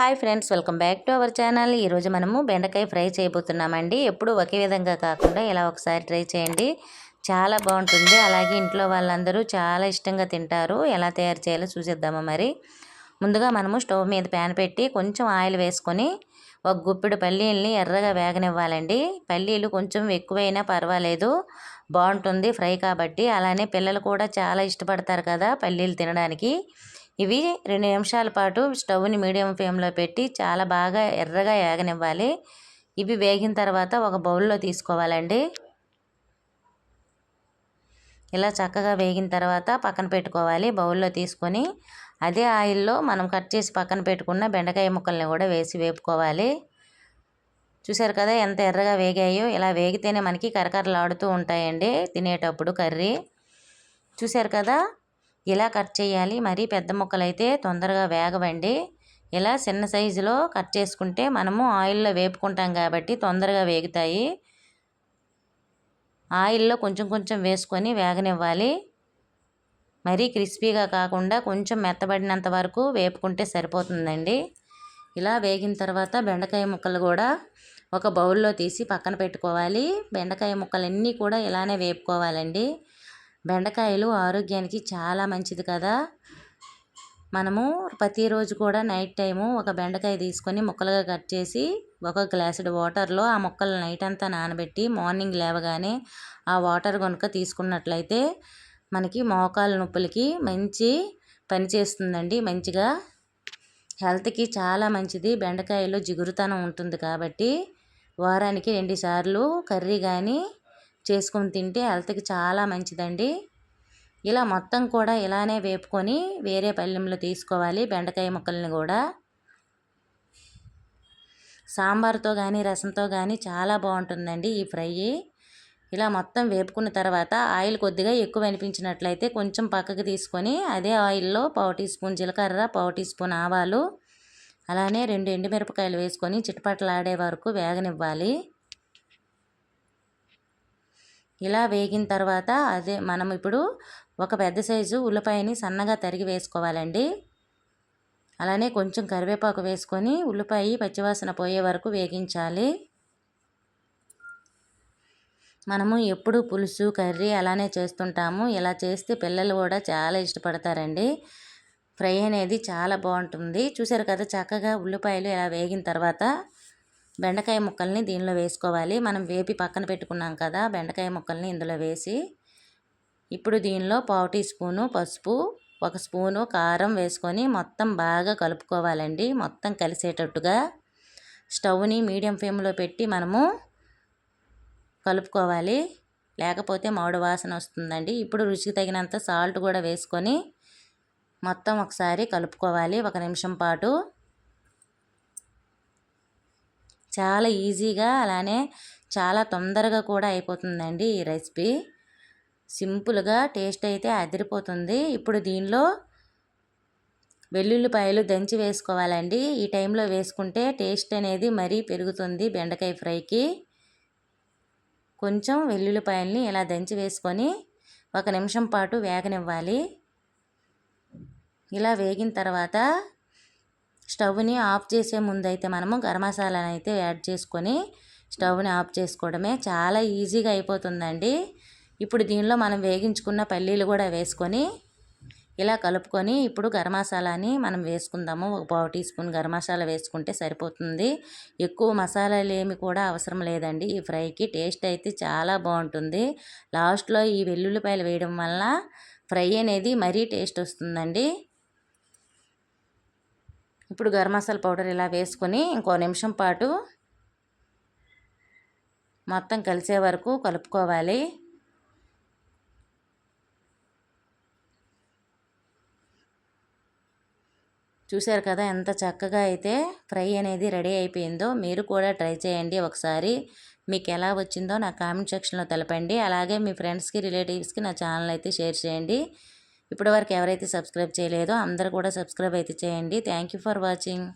Hi friends welcome back to our channel. ఈరోజు మనము బెండకాయ ఫ్రై చేయబోతున్నామండి. ఎప్పుడు ఒకే విధంగా కాకుండా ఇలా ఒకసారి ట్రై చేయండి. చాలా బాగుంటుంది. అలాగే ఇంట్లో వాళ్ళందరూ చాలా ఇష్టంగా తింటారు. ఎలా తయారు చేయాలో చూసేద్దామా మరి. ముందుగా మనము స్టవ్ మీద ప్యాన్ పెట్టి కొంచెం ఆయిల్ వేసుకొని ఒక గుప్పిడు పల్లీల్ని ఎర్రగా వేగనివ్వాలండి. పల్లీలు కొంచెం ఎక్కువైనా పర్వాలేదు. బాగుంటుంది ఫ్రై కాబట్టి. అలానే పిల్లలు కూడా చాలా ఇష్టపడతారు కదా పల్లీలు తినడానికి. ఇవి రెండు నిమిషాల పాటు స్టవ్ని మీడియం ఫ్లేమ్లో పెట్టి చాలా బాగా ఎర్రగా వేగనివ్వాలి ఇవి వేగిన తర్వాత ఒక బౌల్లో తీసుకోవాలండి. ఇలా చక్కగా వేగిన తర్వాత పక్కన పెట్టుకోవాలి బౌల్లో తీసుకొని. అదే ఆయిల్లో మనం కట్ చేసి పక్కన పెట్టుకున్న బెండకాయ ముక్కల్ని కూడా వేసి వేపుకోవాలి. చూసారు కదా ఎంత ఎర్రగా వేగాయో? ఇలా వేగితేనే మనకి కరకరలాడుతూ ఉంటాయండి తినేటప్పుడు కర్రీ. చూసారు కదా? ఇలా కట్ చేయాలి. మరీ పెద్ద ముక్కలు అయితే తొందరగా వేగవండి. ఇలా చిన్న సైజులో కట్ చేసుకుంటే మనము ఆయిల్లో వేపుకుంటాం కాబట్టి తొందరగా వేగుతాయి. ఆయిల్లో కొంచెం కొంచెం వేసుకొని వేగనివ్వాలి. మరీ క్రిస్పీగా కాకుండా కొంచెం మెత్తబడినంత వరకు వేపుకుంటే సరిపోతుందండి. ఇలా వేగిన తర్వాత బెండకాయ ముక్కలు కూడా ఒక బౌల్లో తీసి పక్కన పెట్టుకోవాలి. బెండకాయ ముక్కలన్నీ కూడా ఇలానే వేపుకోవాలండి. బెండకాయలు ఆరోగ్యానికి చాలా మంచిది కదా. మనము ప్రతిరోజు కూడా నైట్ టైము ఒక బెండకాయ తీసుకొని ముక్కలుగా కట్ చేసి ఒక గ్లాసుడు వాటర్లో ఆ ముక్కలు నైట్ అంతా నానబెట్టి మార్నింగ్ లేవగానే ఆ వాటర్ కనుక తీసుకున్నట్లయితే మనకి మోకాలు నొప్పులకి మంచి పని చేస్తుందండి. మంచిగా హెల్త్కి చాలా మంచిది. బెండకాయలో జిగురుతనం ఉంటుంది కాబట్టి వారానికి రెండుసార్లు కర్రీ కానీ చేసుకొని తింటే హెల్త్కి చాలా మంచిదండి. ఇలా మొత్తం కూడా ఇలానే వేపుకొని వేరే పళ్ళెంలో తీసుకోవాలి బెండకాయ ముక్కల్ని కూడా. సాంబార్తో కానీ రసంతో కానీ చాలా బాగుంటుందండి ఈ ఫ్రై. ఇలా మొత్తం వేపుకున్న తర్వాత ఆయిల్ కొద్దిగా ఎక్కువ అనిపించినట్లయితే కొంచెం పక్కకు తీసుకొని అదే ఆయిల్లో పావు టీ స్పూన్ జీలకర్ర పావు టీ స్పూన్ ఆవాలు అలానే రెండు ఎండుమిరపకాయలు వేసుకొని చిటపటలాడే వరకు వేగనివ్వాలి. ఇలా వేగిన తర్వాత అదే మనం ఇప్పుడు ఒక పెద్ద సైజు ఉల్లిపాయని సన్నగా తరిగి వేసుకోవాలండి. అలానే కొంచెం కరివేపాకు వేసుకొని ఉల్లిపాయ పచ్చివాసన పోయే వరకు వేగించాలి. మనము ఎప్పుడు పులుసు కర్రీ అలానే చేస్తుంటాము. ఇలా చేస్తే పిల్లలు కూడా చాలా ఇష్టపడతారండి. ఫ్రై అనేది చాలా బాగుంటుంది. చూసారు కదా చక్కగా ఉల్లిపాయలు ఇలా వేగిన తర్వాత బెండకాయ ముక్కల్ని దీనిలో వేసుకోవాలి. మనం వేపి పక్కన పెట్టుకున్నాం కదా బెండకాయ ముక్కల్ని ఇందులో వేసి ఇప్పుడు దీనిలో పావు టీ స్పూను పసుపు ఒక స్పూను కారం వేసుకొని మొత్తం బాగా కలుపుకోవాలండి. మొత్తం కలిసేటట్టుగా స్టవ్ని మీడియం ఫ్లేమ్లో పెట్టి మనము కలుపుకోవాలి. లేకపోతే మామిడి వాసన వస్తుందండి. ఇప్పుడు రుచికి తగినంత సాల్ట్ కూడా వేసుకొని మొత్తం ఒకసారి కలుపుకోవాలి. ఒక నిమిషం పాటు చాలా ఈజీగా అలానే చాలా తొందరగా కూడా అయిపోతుందండి ఈ రెసిపీ. సింపుల్గా టేస్ట్ అయితే అదిరిపోతుంది. ఇప్పుడు దీనిలో వెల్లుల్లిపాయలు దంచి వేసుకోవాలండి. ఈ టైంలో వేసుకుంటే టేస్ట్ అనేది మరీ పెరుగుతుంది బెండకాయ ఫ్రైకి. కొంచెం వెల్లుల్లిపాయల్ని ఇలా దంచి వేసుకొని ఒక నిమిషం పాటు వేగనివ్వాలి. ఇలా వేగిన తర్వాత స్టవ్ని ఆఫ్ చేసే ముందు అయితే మనము గరం మసాలాని అయితే యాడ్ చేసుకొని స్టవ్ని ఆఫ్ చేసుకోవడమే చాలా ఈజీగా అయిపోతుందండి. ఇప్పుడు దీనిలో మనం వేగించుకున్న పల్లీలు కూడా వేసుకొని ఇలా కలుపుకొని ఇప్పుడు గరం మసాలాని మనం వేసుకుందాము. ఒక పావు టీ స్పూన్ గరం మసాలా వేసుకుంటే సరిపోతుంది. ఎక్కువ మసాలాలు ఏమి కూడా అవసరం లేదండి. ఈ ఫ్రైకి టేస్ట్ అయితే చాలా బాగుంటుంది. లాస్ట్లో ఈ వెల్లుల్లిపాయలు వేయడం వల్ల ఫ్రై అనేది మరీ టేస్ట్ వస్తుందండి. ఇప్పుడు గరం మసాలా పౌడర్ ఇలా వేసుకొని ఇంకో నిమిషం పాటు మొత్తం కలిసే వరకు కలుపుకోవాలి. చూశారు కదా ఎంత చక్కగా అయితే ఫ్రై అనేది రెడీ అయిపోయిందో మీరు కూడా ట్రై చేయండి ఒకసారి. మీకు ఎలా వచ్చిందో నా కామెంట్ సెక్షన్లో తెలపండి. అలాగే మీ ఫ్రెండ్స్కి రిలేటివ్స్కి నా ఛానల్ అయితే షేర్ చేయండి. ఇప్పటివరకు ఎవరైతే సబ్స్క్రైబ్ చేయలేదో అందరూ కూడా సబ్స్క్రైబ్ అయితే చేయండి. Thank you for watching